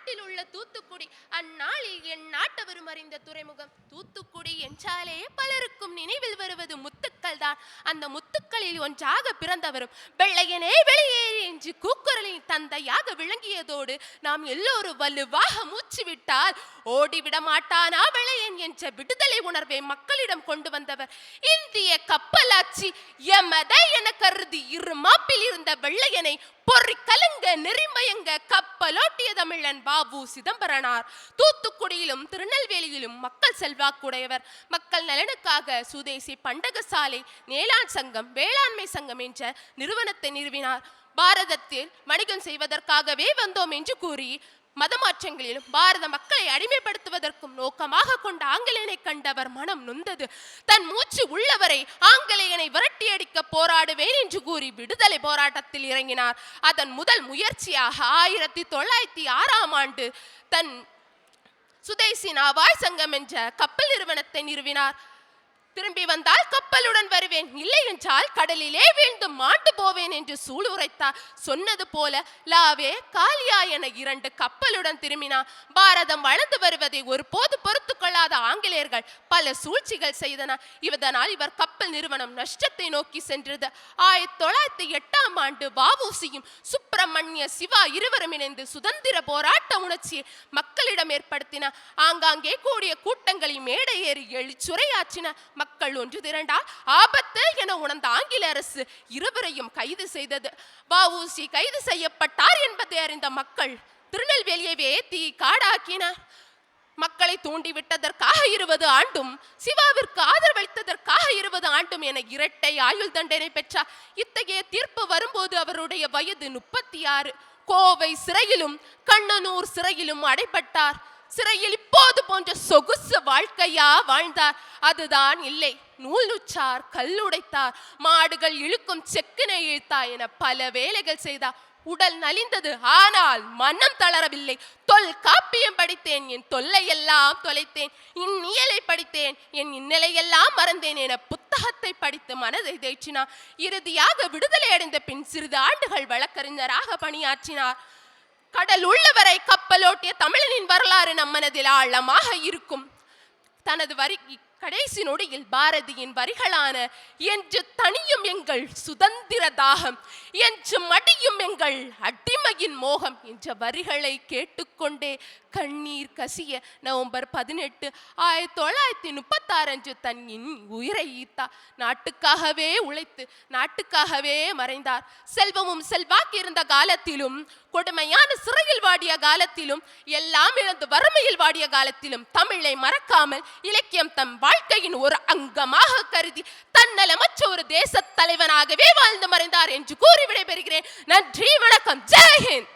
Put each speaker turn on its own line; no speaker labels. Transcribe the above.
நாட்டில் உள்ள தூத்துக்குடி. அந்நாளில் என் நாட்டவரும் அறிந்த துறைமுகம். தூத்துக்குடி என்றாலே பலருக்கும் நினைவில் வருவது முத்துக்கள் தான். அந்த முத்துக்களில் ஒன்றாக பிறந்தவரும் வெள்ளையனே வெளியேறி என்று கூக்குரலின் தந்தையாக விளங்கியதோடு நாம் எல்லோரும் வலுவாக மூச்சு விட்டால் ஓடிவிட மாட்டானா வெள்ளையன் என்ற விடுதலை உணர்வை மக்களிடம் கொண்டு வந்தவர். இந்திய கப்பலாட்சி எமதை என கருதி இரு மாப்பில் இருந்த வெள்ளையனை பொறி கலங்க நெறிமயங்க கப்பலோட்டிய தமிழன் பாபு சிதம்பரனார். தூத்துக்குடியிலும் திருநெல்வேலியிலும் மக்கள் செல்வாக்குடையவர். மக்கள் நலனுக்காக சுதேசி பண்டகசாலை நேலாண் சங்கம் வேளாண்மை சங்கம் என்ற நிறுவனத்தை நிறுவினார். பாரதத்தில் வணிகம் செய்வதற்காகவே வந்தோம் என்று கூறி மதமாற்றங்களிலும் பாரத மக்களை அடிமைப்படுத்துவதற்கும் நோக்கமாக கொண்ட ஆங்கிலேயனை கண்டவர் மனம் நொந்தது. தன் மூச்சு உள்ளவரை ஆங்கிலேயனை விரட்டியடிக்க போராடுவேன் என்று கூறி விடுதலை போராட்டத்தில் இறங்கினார். அதன் முதல் முயற்சியாக ஆயிரத்தி தொள்ளாயிரத்தி ஆறாம் ஆண்டு தன் சுதேசி நாவாய் சங்கம் என்ற கப்பல் நிறுவனத்தை நிறுவினார். திரும்பி வந்தால் கப்பலுடன் வருவேன். இல்லை என்றால் கடலிலே வீழ்ந்து மாண்டு போவேன் என்று சூளுரைத்தார். சொன்னது போல லாவே காலியா என இரண்டு கப்பலுடன் திரும்பினார் பாரதம் வளர்ந்து வருவதை ஒருபோது பொறுத்து இல்லாத ஆங்கிலேயர்கள் பல சூழ்ச்சிகள் செய்தனர் இதனால் இவர் கப்பல் நிறுவனம் நஷ்டத்தை நோக்கி சென்றது. ஆயிரத்தி தொள்ளாயிரத்தி எட்டாம் ஆண்டு வஉசியும் சுப்பிரமணிய சிவா இருவரும் இணைந்து சுதந்திர போராட்ட உணர்ச்சியை மக்களிடம் ஏற்படுத்தின. ஆங்காங்கே கூடிய கூட்டங்களை மேடை ஏறி எழுச்சுரையாற்றின. மக்கள் ஒன்று திரண்டால் ஆபத்து என உணர்ந்த ஆங்கில அரசு இருவரையும் கைது செய்தது. வஉசி கைது செய்யப்பட்டார் என்பதை அறிந்த மக்கள் திருநெல்வேலியவே தீ காடாக்கினார் மக்களை தூண்டிவிட்டதற்காக இருபது ஆண்டும் சிவாவிற்கு ஆதரவளித்ததற்காக இருபது ஆண்டும் என இரட்டை ஆயுள் தண்டனை பெற்றார். இத்தகைய தீர்ப்பு வரும்போது அவருடைய வயது முப்பத்தி ஆறு கோவை சிறையிலும் கண்ணனூர் சிறையிலும் அடைப்பட்டார். சிறையில் இப்போது போன்ற சொகுசு வாழ்க்கையா வாழ்ந்தார். அதுதான் இல்லை நூல் நுச்சார் கல்லுடைத்தார் மாடுகள் இழுக்கும் செக்கினை இழுத்தார் என பல வேலைகள் செய்தார். உடல் நலிந்தது. ஆனால் மனம் தளரவில்லை. தொல் காப்பியம் படித்தேன். என் தொல்லையெல்லாம் தொலைத்தேன். இந்நியலை படித்தேன். என் இந்நிலையெல்லாம் மறந்தேன் என புத்தகத்தை படித்து மனதை தேற்றினார். இறுதியாக விடுதலை அடைந்த பின் சிறிது ஆண்டுகள் வழக்கறிஞராக பணியாற்றினார். கடல் உள்ளவரை கப்பலோட்டிய தமிழனின் வரலாறு நம் மனதில் ஆழமாக இருக்கும். தனது வரி கடைசி நொடியில் பாரதியின் வரிகளான என்று தனியும் எங்கள் சுதந்திர தாகம் என்று மடியும் எங்கள் அடிமையின் மோகம் என்ற வரிகளை கேட்டுக்கொண்டே கண்ணீர் கசிய நவம்பர் பதினெட்டு ஆயிரத்தி தொள்ளாயிரத்தி முப்பத்தாறு அன்று தன் உயிரை ஈத்தா நாட்டுக்காகவே உழைத்து நாட்டுக்காகவே மறைந்தார். செல்வமும் செல்வாக்கு இருந்த காலத்திலும் கொடுமையான சிறையில் வாடிய காலத்திலும் எல்லாம் இழந்து வறுமையில் வாடிய காலத்திலும் தமிழை மறக்காமல் இலக்கியம் தம் வாழ்க்கையின் ஒரு அங்கமாக கருதி தன்னலமற்ற ஒரு தேசத் தலைவனாகவே வாழ்ந்து மறைந்தார் என்று கூறி விடைபெறுகிறேன். நன்றி வணக்கம். ஜெய்ஹிந்த்